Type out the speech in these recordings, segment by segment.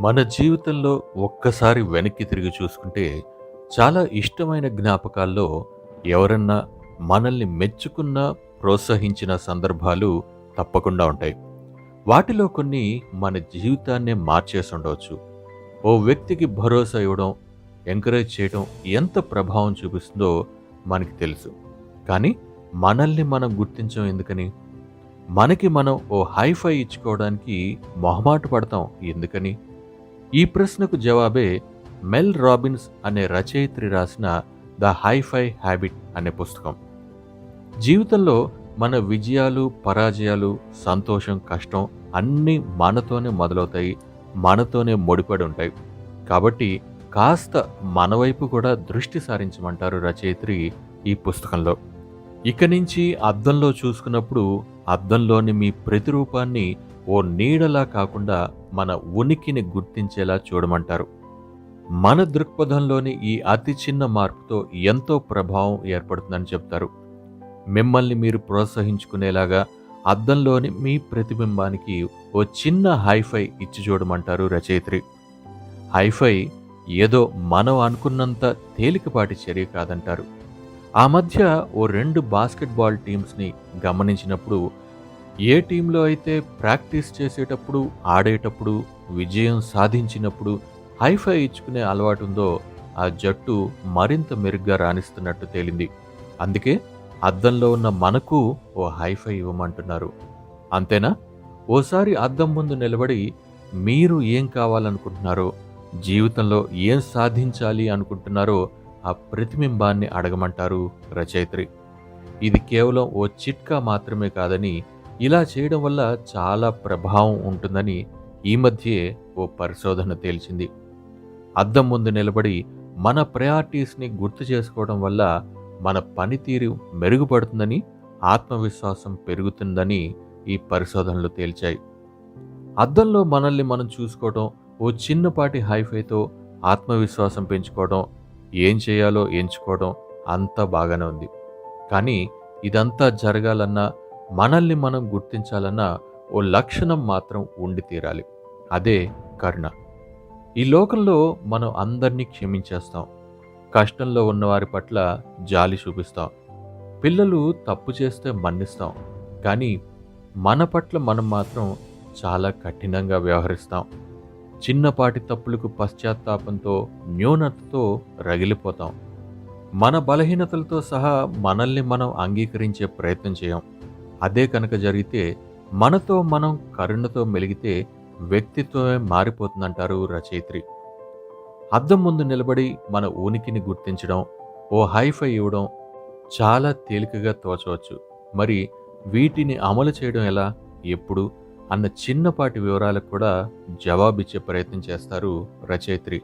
మన జీవితంలో ఒక్కసారి వెనక్కి తిరిగి చూసుకుంటే చాలా ఇష్టమైన జ్ఞాపకాల్లో ఎవరన్నా మనల్ని మెచ్చుకున్న ప్రోత్సహించిన సందర్భాలు తప్పకుండా ఉంటాయి. వాటిలో కొన్ని మన జీవితాన్నే మార్చేసి ఉండవచ్చు. ఓ వ్యక్తికి భరోసా ఇవ్వడం ఎంకరేజ్ చేయడం ఎంత ప్రభావం చూపిస్తుందో మనకి తెలుసు. కానీ మనల్ని మనం గుర్తించం ఎందుకని? మనకి మనం ఓ హైఫై ఇచ్చుకోవడానికి మొహమాట పడతాం ఎందుకని? ఈ ప్రశ్నకు జవాబే మెల్ రాబిన్స్ అనే రచయిత్రి రాసిన ద హైఫై హ్యాబిట్ అనే పుస్తకం. జీవితంలో మన విజయాలు పరాజయాలు సంతోషం కష్టం అన్నీ మనతోనే మొదలవుతాయి మనతోనే ముడిపడి ఉంటాయి. కాబట్టి కాస్త మన వైపు కూడా దృష్టి సారించమంటారు రచయిత్రి ఈ పుస్తకంలో. ఇక నుంచి అద్దంలో చూసుకున్నప్పుడు అద్దంలోని మీ ప్రతిరూపాన్ని ఓ నీడలా కాకుండా మన ఉనికిని గుర్తించేలా చూడమంటారు. మన దృక్పథంలోని ఈ అతి చిన్న మార్పుతో ఎంతో ప్రభావం ఏర్పడుతుందని చెప్తారు. మిమ్మల్ని మీరు ప్రోత్సహించుకునేలాగా అద్దంలోని మీ ప్రతిబింబానికి ఓ చిన్న హైఫై ఇచ్చి చూడమంటారు రచయిత్రి. హైఫై ఏదో మనం అనుకున్నంత తేలికపాటి చర్య కాదంటారు. ఆ మధ్య ఓ రెండు బాస్కెట్బాల్ టీమ్స్ని గమనించినప్పుడు ఏ టీంలో అయితే ప్రాక్టీస్ చేసేటప్పుడు ఆడేటప్పుడు విజయం సాధించినప్పుడు హైఫై ఇచ్చుకునే అలవాటు ఉందో ఆ జట్టు మరింత మెరుగ్గా రాణిస్తున్నట్టు తేలింది. అందుకే అద్దంలో ఉన్న మనకు ఓ హైఫై ఇవ్వమంటున్నారు. అంతేనా? ఓసారి అద్దం ముందు నిలబడి మీరు ఏం కావాలనుకుంటున్నారో జీవితంలో ఏం సాధించాలి అనుకుంటున్నారో ఆ ప్రతిబింబాన్ని అడగమంటారు రచయిత్రి. ఇది కేవలం ఓ చిట్కా మాత్రమే కాదని ఇలా చేయడం వల్ల చాలా ప్రభావం ఉంటుందని ఈ మధ్యే ఓ పరిశోధన తేల్చింది. అద్దం ముందు నిలబడి మన ప్రయారిటీస్ని గుర్తు చేసుకోవడం వల్ల మన పనితీరు మెరుగుపడుతుందని ఆత్మవిశ్వాసం పెరుగుతుందని ఈ పరిశోధనలు తేల్చాయి. అద్దంలో మనల్ని మనం చూసుకోవడం ఓ చిన్నపాటి హైఫైతో ఆత్మవిశ్వాసం పెంచుకోవడం ఏం చేయాలో ఎంచుకోవడం అంతా బాగానే ఉంది. కానీ ఇదంతా జరగాలన్నా మనల్ని మనం గుర్తించాలన్నా ఓ లక్షణం మాత్రం ఉండి తీరాలి. అదే కరుణ. ఈ లోకంలో మనం అందరినీ క్షమించేస్తాం. కష్టంలో ఉన్నవారి పట్ల జాలి చూపిస్తాం. పిల్లలు తప్పు చేస్తే మన్నిస్తాం. కానీ మన పట్ల మనం మాత్రం చాలా కఠినంగా వ్యవహరిస్తాం. చిన్నపాటి తప్పులకు పశ్చాత్తాపంతో న్యూనతతో రగిలిపోతాం. మన బలహీనతలతో సహా మనల్ని మనం అంగీకరించే ప్రయత్నం చేయం. అదే కనుక జరిగితే మనతో మనం కరుణతో మెలిగితే వ్యక్తిత్వమే మారిపోతుందంటారు రచయిత్రి. అద్దం ముందు నిలబడి మన ఉనికిని గుర్తించడం ఓ హైఫై ఇవ్వడం చాలా తేలికగా తోచవచ్చు. మరి వీటిని అమలు చేయడం ఎలా ఎప్పుడు అన్న చిన్నపాటి వివరాలకు కూడా జవాబిచ్చే ప్రయత్నం చేస్తారు రచయిత్రి.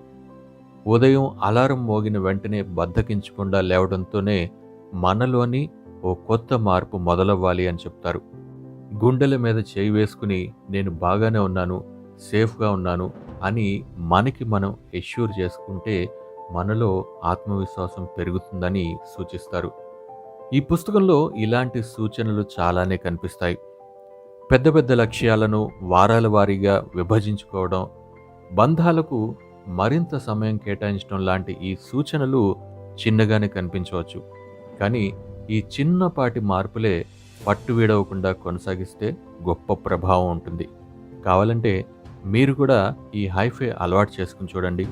ఉదయం అలారం మోగిన వెంటనే బద్దకించకుండా లేవడంతోనే మనలోని ఓ కొత్త మార్పు మొదలవ్వాలి అని చెప్తారు. గుండెల మీద చేయి వేసుకుని నేను బాగానే ఉన్నాను సేఫ్గా ఉన్నాను అని మనకి మనం ఎష్యూర్ చేసుకుంటే మనలో ఆత్మవిశ్వాసం పెరుగుతుందని సూచిస్తారు. ఈ పుస్తకంలో ఇలాంటి సూచనలు చాలానే కనిపిస్తాయి. పెద్ద పెద్ద లక్ష్యాలను వారాల వారీగా విభజించుకోవడం బంధాలకు మరింత సమయం కేటాయించడం లాంటి ఈ సూచనలు చిన్నగానే కనిపించవచ్చు. కానీ ఈ చిన్నపాటి మార్పులే పట్టు వీడవకుండా కొనసాగిస్తే గొప్ప ప్రభావం ఉంటుంది. కావాలంటే మీరు కూడా ఈ హైఫై అలవాటు చేసుకుని చూడండి.